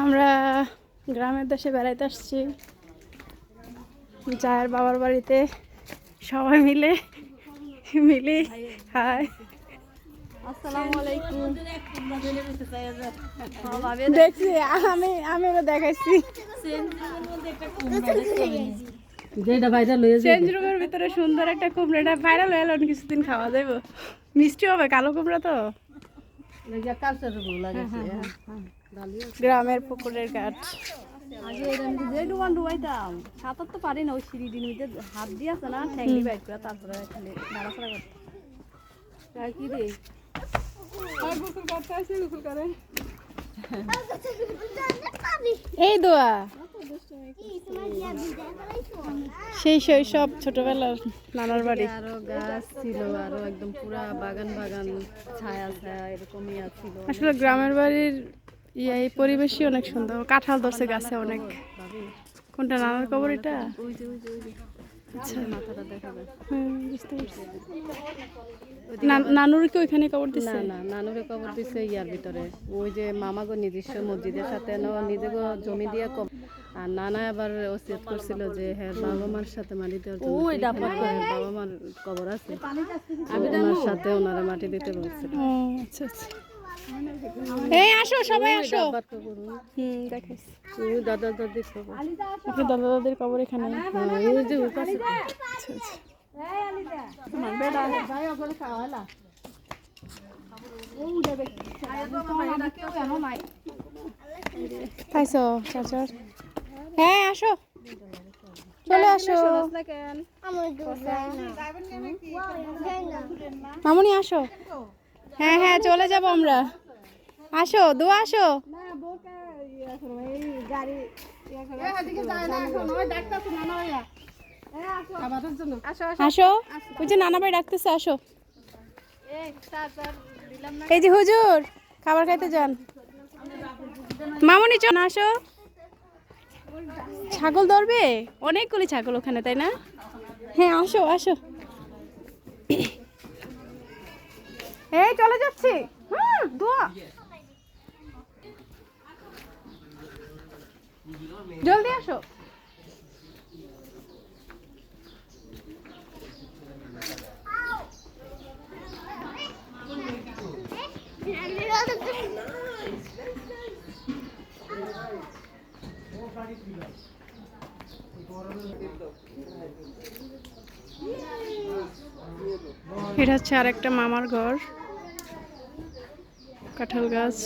আমরা গ্রামের দেশে বেড়াইতে আসছি। যার বাবার বাড়িতে সবাই মিলে মিলে হাই। আসসালামু আলাইকুম। দেখছি আমি আমি দেখাইছি। ভিতরে সুন্দর একটা কুমড়া। এটা ভাইরাল হয়ে এলো কিছুদিন খাওয়া যাইব। মিষ্টি হবে কালো কুমড়া তো? কালচার লাগাইছে গ্রামের পুকুরের কাঠ। আগে এরকম যে ডুবান ডুবাইতাম সাঁতার তো পারি না ওই সিঁড়িটির মধ্যে হাত দিয়ে আছে না ঠ্যাংলি বাইক করে তারপরে খালি নাড়াচাড়া কি রে এই দোয়া। সেই শৈশব ছোটবেলার নানার বাড়ি। আরও গাছ ছিল আরও একদম পুরা বাগান বাগান ছায়া ছায়া এরকমই ছিল আসলে গ্রামের বাড়ির ইয়ে এই পরিবেশই অনেক সুন্দর। কাঁঠাল ধরছে গাছে অনেক। কোনটা নানার কবর এটা? ওই যে ওই যে ওই যে আচ্ছা না- নানুর কি ওইখানে কবর না দিচ্ছে না নানুরে কবর দিছে ইয়ার ভিতরে। ওই যে মামাগো নিজস্ব মসজিদের সাথে ন নিজেগো জমি দিয়ে কব আর নানা আবার ওসিয়ত করছিল যে হ্যাঁ বাবা মার সাথে মাটি দেওয়ার জন্য হ্যাঁ, বাবা মার কবর আছে। তো ওনার সাথে ওনারা মাটি দিতে বলছিল। আচ্ছা আচ্ছা। এই আসো সবাই আসো। হুম দেখাইছি ওই দাদা দাদির কবর আপনার দাদা দাদির কবর এখানে। হ্যাঁ, পাইছো চাচার হ্যাঁ আসো। চলে আসো। মামুনি আসো। হ্যাঁ হ্যাঁ চলে যাব আমরা। আসো, দু, আসো। আসো, ওই যে নানা ভাই ডাকতেছে, আসো। এই যে হুজুর, খাবার খাইতে যান। মামুনি, চল, আসো। ছাগল ধরবে? অনেকগুলি ছাগল ওখানে, তাই না? হ্যাঁ আসো আসো। এই চলে যাচ্ছি। হুম, দোয়া। জলদি আসো। এটা হচ্ছে আর একটা মামার ঘর। কাঁঠাল গাছ।